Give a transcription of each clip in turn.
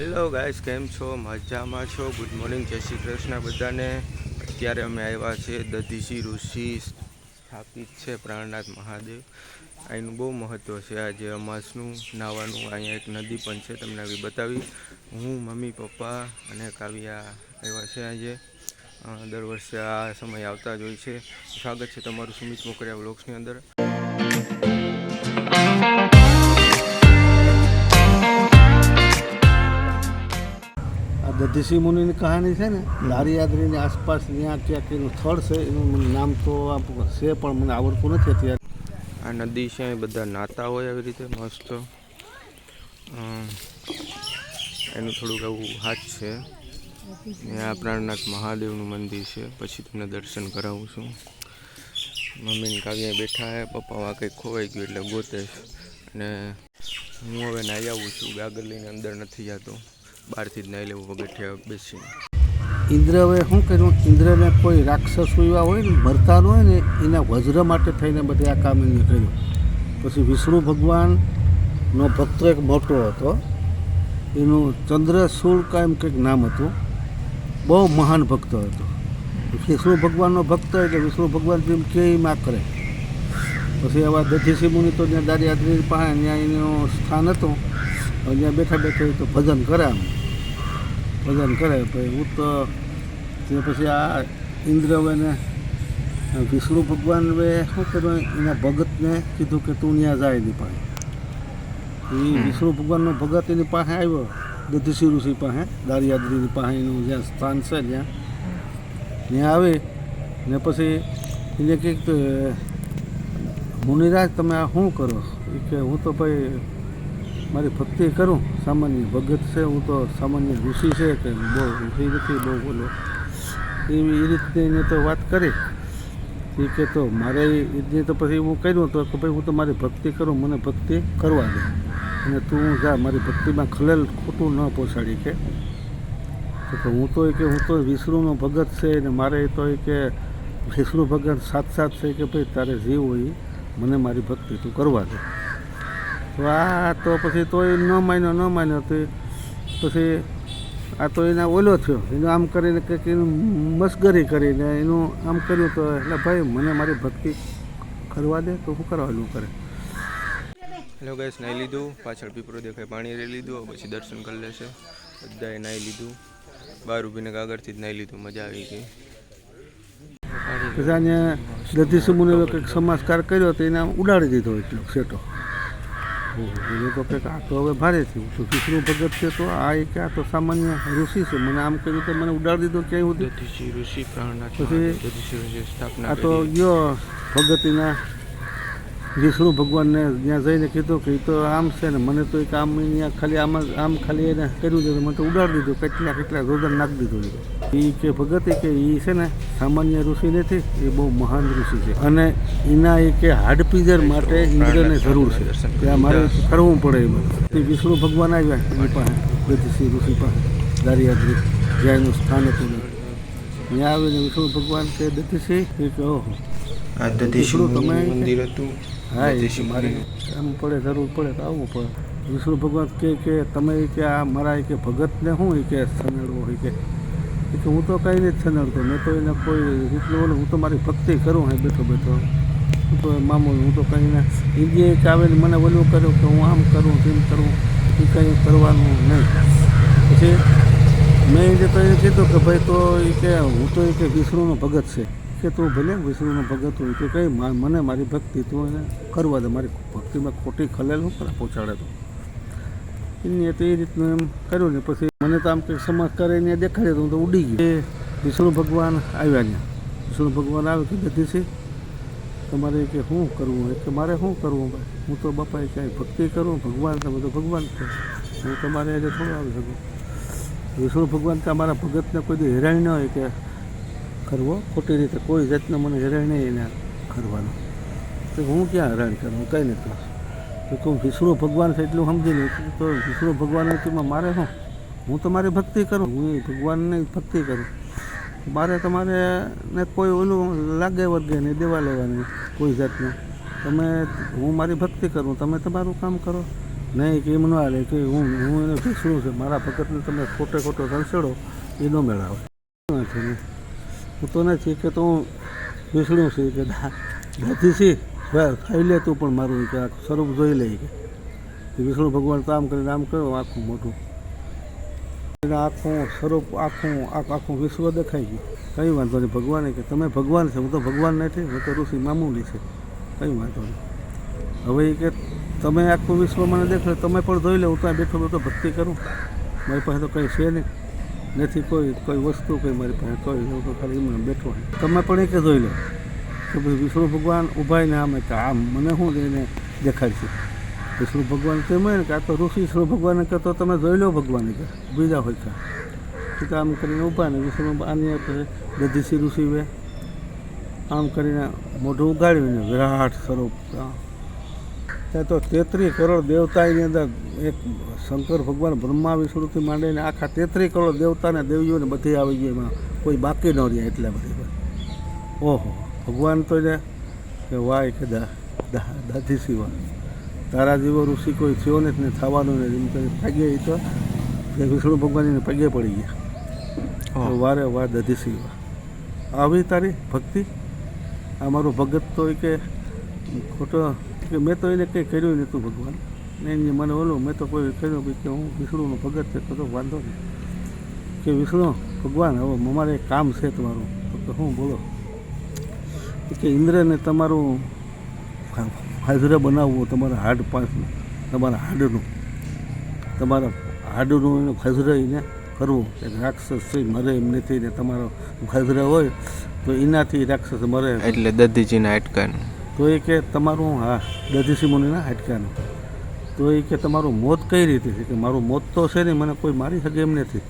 Hello guys કેમ છો? મજામાં છો? ગુડ મોર્નિંગ જય શ્રી કૃષ્ણ બધાને. અત્યારે અમે આવ્યા છે દધીશી ઋષિ સ્થાપિત છે પ્રાણનાથ મહાદેવ. અહીંનું બહુ મહત્ત્વ છે આજે અમાસનું નાવાનું અહીંયા એક નદી પણ છે, તમને આવી બતાવી. હું, મમ્મી, પપ્પા અને કાવ્યા આવ્યા છે આજે. દર વર્ષે આ સમય આવતા જ હોય છે. સ્વાગત છે તમારું સુમિત મોકરિયા બ્લોગ્સની અંદર. આ દધીસી મુનિની કહાની છે ને લારીયાદરીની આસપાસ ત્યાં ક્યાંક એનું સ્થળ છે, એનું નામ તો છે, પણ મને આવડતું નથી અત્યારે. આ નદી છે બધા નાતા હોય આવી રીતે, મસ્ત. એનું થોડુંક એવું હાથ છે. આ પ્રાણનાથ મહાદેવનું મંદિર છે, પછી તમને દર્શન કરાવું છું. મમ્મીને કાવ્યા બેઠા હે પપ્પા કંઈક ખોવાઈ ગયું એટલે ગોતે. અને હું હવે નાઈ આવું છું ગાગર લઈને અંદર નથી જતો. બહારથી જ નાહી લેવું પગથિયા બેસીને. ઇન્દ્રવે શું કર્યું? ઇન્દ્રને કોઈ રાક્ષસ એવા હોય ને, મરતા હોય ને, એના વજ્ર માટે થઈને બધે આ કામ એને કર્યું પછી વિષ્ણુ ભગવાનનો ભક્ત એક મોટો હતો. એનું ચંદ્રસૂળ કાંઈ કંઈક નામ હતું. બહુ મહાન ભક્ત હતો. વિષ્ણુ ભગવાનનો ભક્ત એટલે વિષ્ણુ ભગવાન જેમ કે એમ કરે. પછી આવા દધીસી મુનિ તો ત્યાં દારિયાદ્રી પાસે ત્યાં એનું સ્થાન હતું. ત્યાં બેઠા બેઠા તો ભજન કરે આમ. ભજન કરે પછી હું તો તે પછી આ ઇન્દ્રવેને વિષ્ણુ ભગવાન હવે શું કર્યું? એના ભગતને કીધું કે તું ત્યાં જાય એની પાસે. એ વિષ્ણુ ભગવાનનો ભગત એની પાસે આવ્યો દધીસી ઋષિ પાસે દારિયાદ્રીની પાસે એનું જ્યાં સ્થાન છે ત્યાં. ત્યાં આવે ને પછી એને કંઈક મુનિરાજ તમે આ શું કરો એ કે હું તો ભાઈ મારી ભક્તિ કરું. સામાન્ય ભગત છે, હું તો સામાન્ય ઋષિ છે કે બહુ ઋષિ નથી, બહુ બોલો. એવી એ રીતે એને તો વાત કરી. એ કે તો મારે એ તો પછી હું કર્યું તો કે ભાઈ હું તો મારી ભક્તિ કરું, મને ભક્તિ કરવા દે. અને તું જા, મારી ભક્તિમાં ખલેલ ખોટું ન પહોંચાડી કે. તો હું તો કે હું તો વિષ્ણુનો ભગત છે ને મારે તો એ કે વિષ્ણુ ભગત સાથ સાથ છે કે ભાઈ તારે જે હોય, મને મારી ભક્તિ તું કરવા દે. તો આ તો પછી તોય ન માન્યો ન માન્યો તો. પછી આ તો એના ઓલો થયો. એનું આમ કરીને કંઈક એનું મસ્કરી કરીને એનું આમ કર્યું તો એટલે ભાઈ મને મારી ભક્તિ કરવા દે તો શું કરવાનું કરે? હેલો ગાઈસ નાહી લીધું. પાછળ પીપરો દેખાય પાણી રહી લીધું પછી દર્શન કરી લેશે. બધાએ નાહી લીધું. બહાર ઊભીને કાગળથી જ નાહી લીધું મજા આવી ગઈ. પછી દધી સમૂહને કંઈક સમાસ્કાર કર્યો તો એને ઉડાડી દીધો એટલો સેટો એને તો કંઈક આ તો હવે ભારે થયું. તો વિષ્ણુ ભગત છે તો આ એક આ તો સામાન્ય ઋષિ છે. મને આમ કર્યું તો મને ઉડાડી દીધો ક્યાંય સુધી? ઋષિ પછી આ તો ગયો ભગતીના વિષ્ણુ ભગવાનને ત્યાં જઈને કીધું કે એ તો આમ છે ને મને તો એક આમ અહીંયા ખાલી આમ આમ ખાલી એને કર્યું છે મને તો ઉડાડી દીધું. કેટલા કેટલા રોદન નાખી દીધું એ કે ભગત એ કે એ છે ને સામાન્ય ઋષિ નથી એ બહુ મહાન ઋષિ છે. અને એના એ કે હાડપીજર માટે ઇન્દ્રને જરૂર છે. ત્યાં મારે કરવું પડે એમાં. તે વિષ્ણુ ભગવાન આવ્યા એની પાસે ગતિસિંહ ઋષિ પાસે. દારિયાદ્રી જ્યાં એનું સ્થાન હતું ત્યાં. આવીને વિષ્ણુ ભગવાન કે દતિસિંહ એ કે ઓહો વિષ્ણુ તમે મંદિર હતું? હા એ મારે એમ પડે જરૂર પડે તો આવવું પડે. વિષ્ણુ ભગવાન કે કે તમે કે આ મારા કે ભગતને શું એ કે સનેડવો હોય કે કે હું તો કંઈ નથી છનડતો, મેં તો એને કોઈ ઓલું, હું તો મારી ભક્તિ કરું હા બેઠો બેઠો. હું તો મામૂલ, હું તો કંઈ ને. ઇન્ડિયા એક આવે ને મને ઓલું કર્યું કે હું આમ કરું, તેમ કરું, એ કંઈ કરવાનું નહીં. પછી મેં એ તો એને કીધું કે ભાઈ તો એ કે, હું તો એ કે વિષ્ણુનો ભગત છે. કે તું ભલે વિષ્ણુનો ભગત હોય, તો કંઈ મને મારી ભક્તિ તું એને કરવા દે. મારી ભક્તિમાં ખોટી ખલેલ હું પહોંચાડે તો. એને તો એ રીતનું એમ કર્યું ને પછી મને તો આમ કંઈક સમાજ કરે ને દેખાડે તો હું તો ઉડી ગયો. એ વિષ્ણુ ભગવાન આવ્યા ને વિષ્ણુ ભગવાન આવે કે દધીસી તમારે કે શું કરવું? હોય કે મારે શું કરવું ભાઈ? હું તો બાપાએ ક્યાંય ભક્તિ કરું, ભગવાન તમે તો ભગવાન છો. હું તમારે આજે થોડું આવી શકું. વિષ્ણુ ભગવાન કે અમારા ભગતને કોઈ હેરાણ ન હોય કે કરવો. ખોટી રીતે કોઈ જાતને મને હેરાણ નહીં એને કરવાનું. તો હું ક્યાં હેરાન કરું? કંઈ નથી. તો કહું, વિષ્ણુ ભગવાન છે એટલું સમજી લે. તો વિષ્ણુ ભગવાન તેમાં મારે શું? હું તો મારી ભક્તિ કરું. હું એ ભગવાનની ભક્તિ કરું. મારે તમારે ને કોઈ ઓલું લાગે વર્ગે નહીં, દેવા લેવાની કોઈ જાતનું. તમે, હું મારી ભક્તિ કરું, તમે તમારું કામ કરો. નહીં, કે એમ ન હાલે, કે હું હું એને ભીસણું છે. મારા ભગતને તમે ખોટે ખોટો રસેડો એ ન મેળાવે. નથી, હું તો નથી કે તો હું ભીસણું છે, કે દાદી છે. ભાઈ ખાઈ લે તું પણ મારું કે આ સ્વરૂપ જોઈ લે કે. વિષ્ણુ ભગવાન તો આમ કરીને આમ કર્યો આખું મોટું એને આખું સ્વરૂપ, આખું આખું આખું વિશ્વ દેખાઈ ગયું. કંઈ વાંધો નહીં, ભગવાને કે, તમે ભગવાન છે. હું તો ભગવાન નથી, હું તો ઋષિ મામૂલી છે. કંઈ વાંધો નહીં. હવે એ કે, તમે આખું વિશ્વ મને દેખો તમે પણ જોઈ લો, હું ત્યાં બેઠો બેઠો ભક્તિ કરું. મારી પાસે તો કંઈ છે નહીં. નથી કોઈ કોઈ વસ્તુ કંઈ મારી પાસે કોઈ ખાલી બેઠો તમે પણ એ કે જોઈ લો. વિષ્ણુ ભગવાન ઊભા ને આમ કે આમ, મને શું એને દેખાડશે? વિષ્ણુ ભગવાન તો એમ ને કે તો ઋષિ વિષ્ણુ ભગવાને કે તો તમે જોઈ લો ભગવાન કે બીજા હોય કે તો આમ કરીને ઊભા ને વિષ્ણુ આની દધીસી ઋષિ વે. આમ કરીને મોઢું ઉગાડ્યું વિરાટ સ્વરૂપ. ત્યાં તો તેત્રીસ કરોડ દેવતાની અંદર એક શંકર ભગવાન બ્રહ્મા વિષ્ણુથી માંડીને આખા તેત્રીસ કરોડ દેવતાને દેવીઓને બધી આવી ગઈ એમાં. કોઈ બાકી ન રહ્યા એટલા બધી. ઓહો. ભગવાન તો ને કે વાય કે દા દા દાદી સિવા તારા જેવો ઋષિ કોઈ થયો ને ને થવાનું નથી. એમ કરી પગે એ તો વિષ્ણુ ભગવાન એને પગે પડી ગયા. વારે વાર દધી સિવા આવી તારી ભક્તિ? આ મારું ભગત તો એ કે ખોટો કે મેં તો એને કંઈ કર્યું નહોતું ભગવાન. ને એને મને ઓલું મેં તો કોઈ કર્યું કે હું વિષ્ણુનો ભગત છે તો તો વાંધો નહીં. કે વિષ્ણુ ભગવાન હવે અમારે કામ છે તમારું. તો હું બોલો. કે ઇન્દ્રને તમારું હાજરે બનાવવું તમારા હાડ પાસનું તમારા હાડનું તમારા હાડનું એનું ખજરાઈને એને કરવું. એક રાક્ષસ છે મરે એમ નથી ને તમારો ખજરા હોય તો એનાથી રાક્ષસ મરે. એટલે દધીજીના હાટકાનું તો એ કે તમારું હા દધીસી મુનિના હાટકાનું તો એ કે તમારું મોત કઈ રીતે છે? કે મારું મોત તો છે ને મને કોઈ મારી શકે એમ નથી.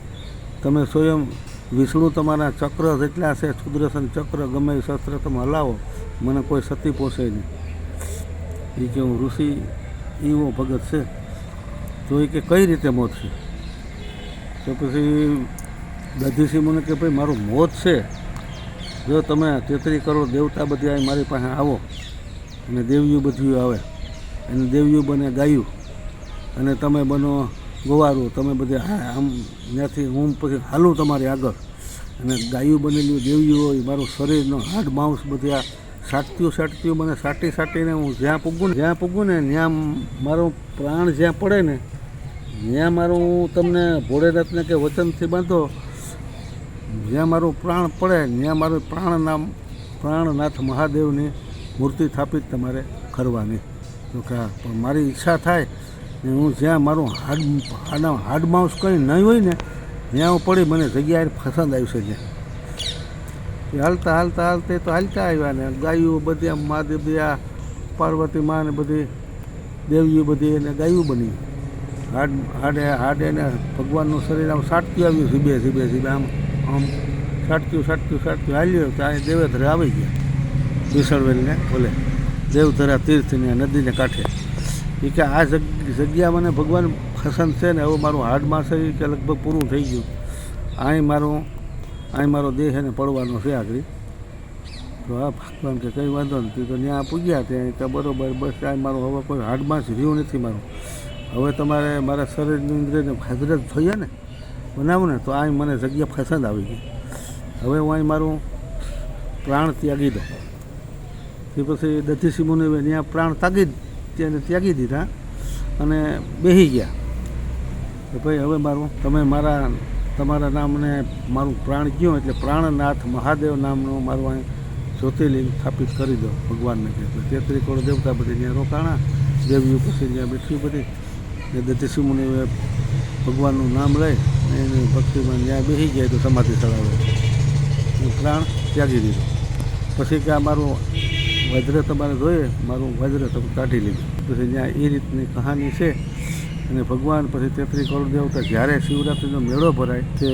તમે સ્વયં વિષ્ણુ તમારા ચક્ર જેટલા છે, સુદર્શન ચક્ર ગમે શસ્ત્ર તમે હલાવો, મને કોઈ સતી પોષે નહીં. એ કે હું ઋષિ એવો ભગત છે. તો એ કે કઈ રીતે મોત છે? તો પછી દધીસિંહ મને કે ભાઈ, મારું મોત છે. જો તમે તેત્રીસ કરોડ દેવતા બધી આવી મારી પાસે આવો. અને દેવીઓ બધું આવે. અને દેવીઓ બને ગાયું. અને તમે બનો ગોવારું તમે બધે હા, આમ ત્યાંથી હું પછી હાલું તમારી આગળ. અને ગાયું બનેલી દેવીઓ હોય, મારું શરીરનો હાડ માઉસ બધી આ સાટત્યું સાટત્યું મને સાટી સાટીને હું જ્યાં પૂગું જ્યાં પૂગું ને, ત્યાં મારો પ્રાણ જ્યાં પડે ને, ત્યાં મારું તમને ભોળેનાથને કે વચનથી બાંધો, જ્યાં મારું પ્રાણ પડે, ત્યાં મારું પ્રાણ નામ પ્રાણનાથ મહાદેવની મૂર્તિ સ્થાપિત તમારે કરવાની. તો કે મારી ઈચ્છા થાય ને હું જ્યાં મારું હાડ હાડ હાડ માઉસ કંઈ નહીં હોય ને, ત્યાં હું પડી મને જગ્યાએ પસંદ આવશે ત્યાં એ હાલતા હાલતા હાલતા તો હાલતા આવ્યા ને, ગાયું બધી આમ મહાદેવ આ પાર્વતી માં ને બધી દેવીઓ બધી એને ગાયું બની. હાડ, હાડે હાડે ને ભગવાનનું શરીર આમ સાટક્યું આવ્યું સીબે સીબે સીબે આમ આમ સાટક્યું સાટક્યું સાટક્યું. હાલ્યું તો અહીં દેવેધરે આવી ગયા. વિસળવેલને બોલે દેવધરા તીર્થની નદીને કાંઠે. એ કે આ જગ્યા મને ભગવાન પસંદ છે ને, હવે મારું હાડમાં છે કે લગભગ પૂરું થઈ ગયું. અહીં મારું અહીં મારો દેહ એને પડવાનો છે આગળ. તો હા ભગવાન કે કંઈ વાંધો નથી. તો ત્યાં પૂગ્યા ત્યાં કે બરોબર, બસ આ મારું હવે કોઈ હાડમાં જ રહ્યું નથી મારું. હવે તમારે મારા શરીરની અંદર હાજરત જોઈએ ને, બનાવું ને, તો અહીં મને જગ્યા પસંદ આવી ગઈ. હવે હું અહીં મારું પ્રાણ ત્યાગી દઉં. તે પછી દધીસી મુનિ ત્યાં પ્રાણ ત્યાગી તેને ત્યાગી દીધા અને બેસી ગયા. કે ભાઈ, હવે મારું, તમે મારા, તમારા નામને, મારું પ્રાણ ગયું એટલે પ્રાણનાથ મહાદેવ નામનું મારું અહીં જ્યોતિર્લિંગ સ્થાપિત કરી દો ભગવાનને એટલે. તેત્રી કરોડ દેવતા બધી ત્યાં રોકાણા, દેવીઓ પછી ત્યાં બેઠી બધી. ને દધીસી મુનિવે ભગવાનનું નામ લઈ એની ભક્તિમાં ત્યાં બેસી જાય તો સમાધિ ચડાવે પ્રાણ ત્યાગી દીધો. પછી કે આ મારું વજ્ર તમારે જોઈએ, મારું વજ્ર તમે કાઢી લીધું. પછી ત્યાં એ રીતની કહાની છે અને ભગવાન પછી તેત્રી કરોડ દેવતા જ્યારે શિવરાત્રિનો મેળો ભરાય કે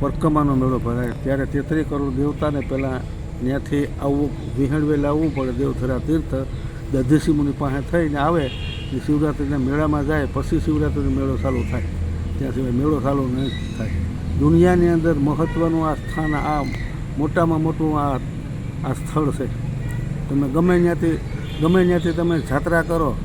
પરકમાનો મેળો ભરાય, ત્યારે તેત્રી કરોડ દેવતાને પહેલાં ત્યાંથી આવવું વિહણવે આવવું પડે, દેવધરા તીર્થ દધીસી મુનિ પાસે થઈને આવે ને શિવરાત્રિના મેળામાં જાય, પછી શિવરાત્રિનો મેળો ચાલુ થાય. ત્યાં સિવાય મેળો ચાલુ નહીં થાય. દુનિયાની અંદર મહત્ત્વનું આ સ્થાન, આ મોટામાં મોટું આ આ સ્થળ છે. તમે ગમે ત્યાંથી ગમે ત્યાંથી તમે જાત્રા કરો,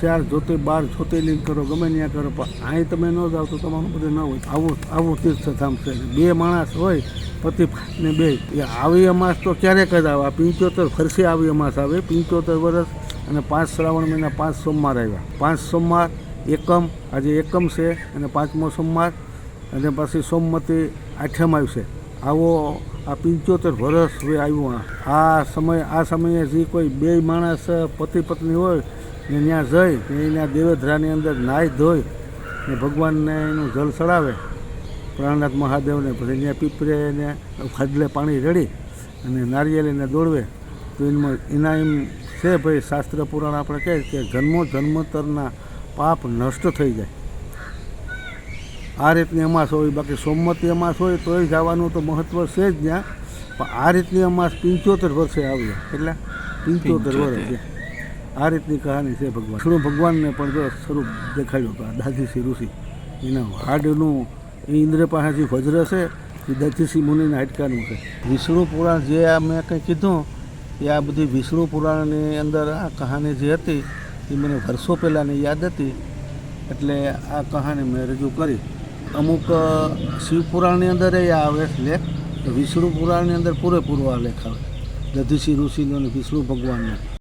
ચાર જોતે બાર જ્યોતિર્લિંગ કરો, ગમે ત્યાં કરો, પણ અહીં તમે ન જાઓ તો તમારું બધું ન હોય. આવું આવું તીર્થધામ છે. બે માણસ હોય, પતિ ને બે, એ આવી અમાસ તો ક્યારેક જ આવે. પંચોતેર ફરસે આવી અમાસ આવે. પંચોતેર વર્ષ અને પાંચ શ્રાવણ મહિના, પાંચ સોમવાર આવ્યા. પાંચ સોમવાર, એકમ, આજે એકમ છે અને પાંચમો સોમવાર, અને પછી સોમમતી આઠમ આવશે. આવો આ પંચોતેર વર્ષ હવે આવ્યું આ. સમય આ સમયે જે કોઈ બે માણસ પતિ પત્ની હોય ને ત્યાં જઈ ને એના દેવધરાની અંદર નાહી ધોઈ ને ભગવાનને એનું જળ ચડાવે. પ્રાણનાથ મહાદેવને પછી ત્યાં પીપરે ને ખાદલે પાણી રેડી અને નારિયેળીને દોડવે. તો એમાં એના એમ છે ભાઈ શાસ્ત્ર પુરાણ આપણે કહે કે જન્મો જન્મોત્તરના પાપ નષ્ટ થઈ જાય. આ રીતની અમાસ હોય બાકી સોમવતી અમાસ હોય તોય જવાનું તો મહત્ત્વ છે જ ત્યાં. પણ આ રીતની અમાસ પંચોતેર વર્ષે આવી. એટલે પંચોતેર વર્ષ. આ રીતની કહાની છે ભગવાન. વિષ્ણુ ભગવાનને પણ જો સ્વરૂપ દેખાડ્યું હતું આ દાદીસી ઋષિ. એના હાડનું એ ઇન્દ્ર પાસેથી વજ્ર છે એ દધીસી મુનિના હાડકાનું છે. વિષ્ણુ પુરાણ જે આ મેં કંઈ કીધું એ આ બધી વિષ્ણુ પુરાણની અંદર આ કહાની જે હતી એ મને વર્ષો પહેલાંની યાદ હતી. એટલે આ કહાની મેં રજૂ કરી. અમુક શિવપુરાણની અંદર એ આવે લેખ. વિષ્ણુ પુરાણની અંદર પૂરેપૂરો આ લેખ આવે. દધીશી ઋષિનો અને વિષ્ણુ ભગવાનનો.